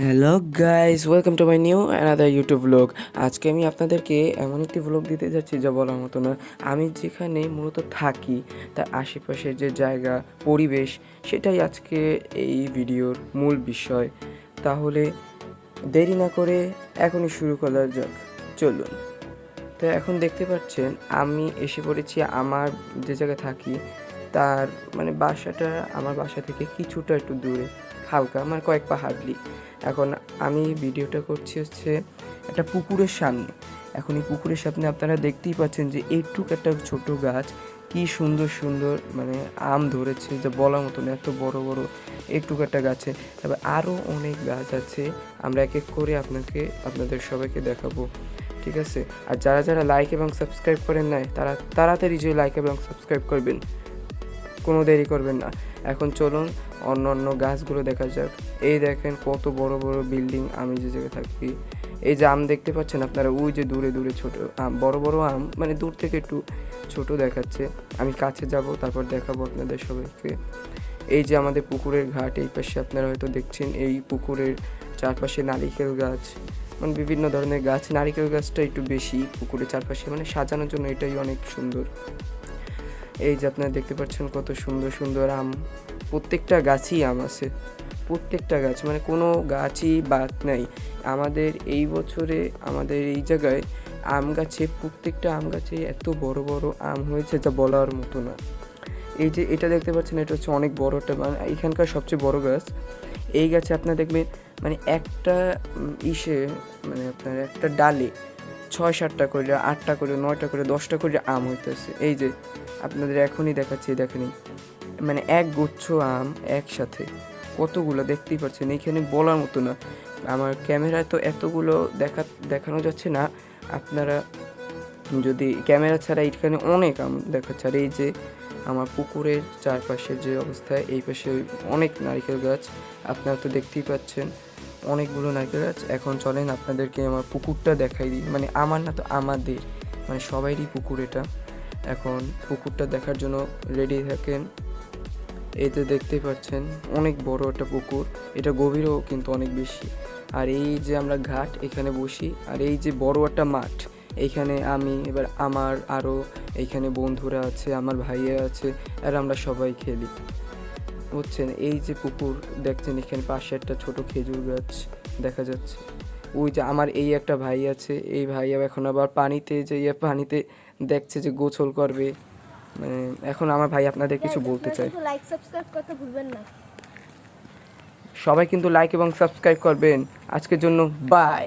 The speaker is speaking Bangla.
Hello guys welcome to my new another YouTube blog আজকে আমি আপনাদেরকে এমন একটি ব্লগ দিতে যাচ্ছি যা বলার মতো না। আমি যেখানে মূলত থাকি, তার আশেপাশের যে জায়গা, পরিবেশ, সেটাই আজকে এই ভিডিওর মূল বিষয়। তাহলে দেরি না করে এখনই শুরু করা যাক। চলুন। তো এখন দেখতে পাচ্ছেন, আমি এসে পড়েছি আমার যে জায়গায় থাকি, তার মানে বাসাটা, আমার বাসা থেকে কিছুটা একটু দূরে, হালকা মানে কয়েক পা হাঁটলি। এখন আমি ভিডিওটা করছি হচ্ছে একটা পুকুরের সামনে। এখন এই পুকুরের সামনে আপনারা দেখতেই পাচ্ছেন যে এইটুক একটা ছোট গাছ। কি সুন্দর সুন্দর মানে আম ধরেছে, যে বলার মতো না, এত বড় বড় একটুক একটা গাছে। তবে আরও অনেক গাছ আছে, আমরা এক এক করে আপনাকে, আপনাদের সবাইকে দেখাবো। ঠিক আছে? আর যারা যারা লাইক এবং সাবস্ক্রাইব করেন নাই, তারা তাড়াতাড়ি যে লাইক এবং সাবস্ক্রাইব করবেন। কোনো দেরি করবেন না। এখন চলুন অন্য অন্য গাছগুলো দেখা যাক। এই দেখেন কত বড় বড় বিল্ডিং আমি যে জায়গায় থাকি। এই যে আম দেখতে পাচ্ছেন আপনারা? ওই যে দূরে দূরে ছোট আম, বড় বড় আম মানে দূর থেকে একটু ছোট দেখাচ্ছে। আমি কাছে যাব, তারপর দেখাবো আপনাদের সবাইকে। এই যে আমাদের পুকুরের ঘাট, এই পাশে আপনারা হয়তো দেখছেন এই পুকুরের চারপাশে নারিকেল গাছ। মানে বিভিন্ন ধরনের গাছ। নারিকেল গাছটা একটু বেশি পুকুরের চারপাশে মানে সাজানোর জন্য এটাই অনেক সুন্দর। এই যে আপনারা দেখতে পাচ্ছেন কত সুন্দর সুন্দর আম। প্রত্যেকটা গাছই আম আছে। প্রত্যেকটা গাছ মানে কোনো গাছই বাদ নাই। আমাদের এই বছরে, আমাদের এই জায়গায় আম গাছে, প্রত্যেকটা আম গাছে এত বড় বড় আম হয়েছে যা বলার মতো না। এই যে এটা দেখতে পাচ্ছেন, এটা হচ্ছে অনেক বড় একটা মানে এখানকার সবচেয়ে বড় গাছ। এই গাছে আপনার দেখবেন মানে একটা ইসে মানে আপনার একটা ডালে ছয় সাতটা করে আটটা করে নয়টা করে দশটা করে আম হইতেছে। এই যে, আপনাদের এখনই দেখাচ্ছি দেখেনি মানে এক গুচ্ছ আম একসাথে। কতগুলো দেখতেই পাচ্ছেন, এইখানে বলার মতো না। আমার ক্যামেরায় তো এতগুলো দেখা, দেখানো যাচ্ছে না। আপনারা যদি, ক্যামেরা ছাড়া এখানে অনেক আম দেখাচ্ছে। আর এই যে, আমার পুকুরের চারপাশের যে অবস্থা, এই পাশে অনেক নারিকেল গাছ, আপনারা তো দেখতেই পাচ্ছেন। অনেকগুলো নারকেল গাছ এখন চলেন আপনাদেরকে আমার পুকুরটা দেখাই দিই। মানে আমার না তো আমাদের। মানে সবাইরই পুকুর এটা। এখন পুকুরটা দেখার জন্য রেডি থাকেন। এতে দেখতে পাচ্ছেন অনেক বড় একটা পুকুর। এটা গভীরও কিন্তু অনেক বেশি। আর এই যে আমরা ঘাট এখানে বসি, আর এই যে বড় একটা মাঠ এইখানে আমি, এবার আমার আরও এইখানে বন্ধুরা আছে, আমার ভাইয়া আছে আর আমরা সবাই খেলি। বুঝছেন এই যে পুকুর দেখছেন এখানে পাশে একটা ছোট খেজুর গাছ দেখা যাচ্ছে। ওই যে আমার এই একটা ভাই আছে এই ভাই এখন আবার পানিতে যে ইয়ে পানিতে দেখছে যে গোসল করবে। মানে এখন আমার ভাই আপনাদের কিছু বলতে চাই লাইক সাবস্ক্রাইব করতে ভুলবেন না। সবাই কিন্তু লাইক এবং সাবস্ক্রাইব করবেন। আজকের জন্য বাই